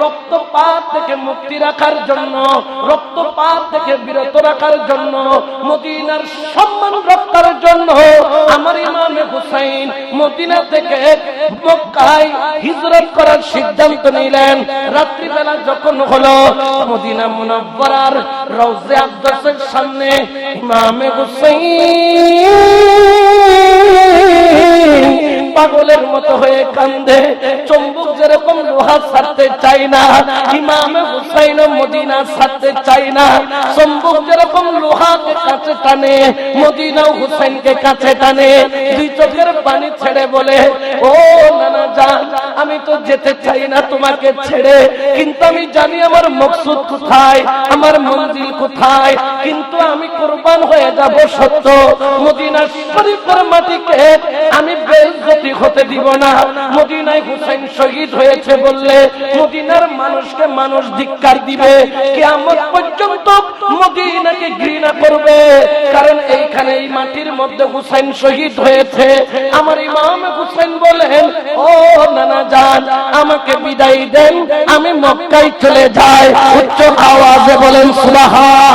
রক্তপাত রাখার জন্য, রক্তপাত থেকে বিরত রাখার জন্য জন্য আমার হুসাইন থেকে হিজরত করার সিদ্ধান্ত নিলেন। রাত্রিবেলা যখন হলো, মদিনা মুনাব্বরার রওজে আকদাসের সামনে ইমামে হুসাইন মতো হয়ে কান্দে। চম্বুক যেরকম লোহা ছাড়তে চাই না, ইমাম হুসাইন মদিনা ছাড়তে চাই না। চম্বুক যেরকম লোহাকে কাছে টানে মদিনা হুসাইনকে কাছে টানে। দুই চোখের পানি ছেড়ে বলে, ও নানা যান আমি তো যেতে চাই না তোমাকে ছেড়ে। কিন্তু আমি জানি আমার মকসুদ কোথায়, আমার মন্দির কোথায়। কিন্তু আমি কোরবান হয়ে যাব সত্য। মদিনা শরীফের মাটিকে হতে দিব না। মদিনায় হুসাইন শহীদ হয়েছে বললে মদিনার মানুষকে মানুষ ধিক্কার দিবে। কিয়ামত পর্যন্ত মদিনাকে ঘৃণা করবে। কারণ এইখানে এই মাটির মধ্যে হুসাইন শহীদ হয়েছে। আমার ইমাম হুসাইন বলেন ও নানা যান আমাকে বিদায় দেন, আমি মক্কায় চলে যাই। উচ্চ আওয়াজে বলেন, সুবহান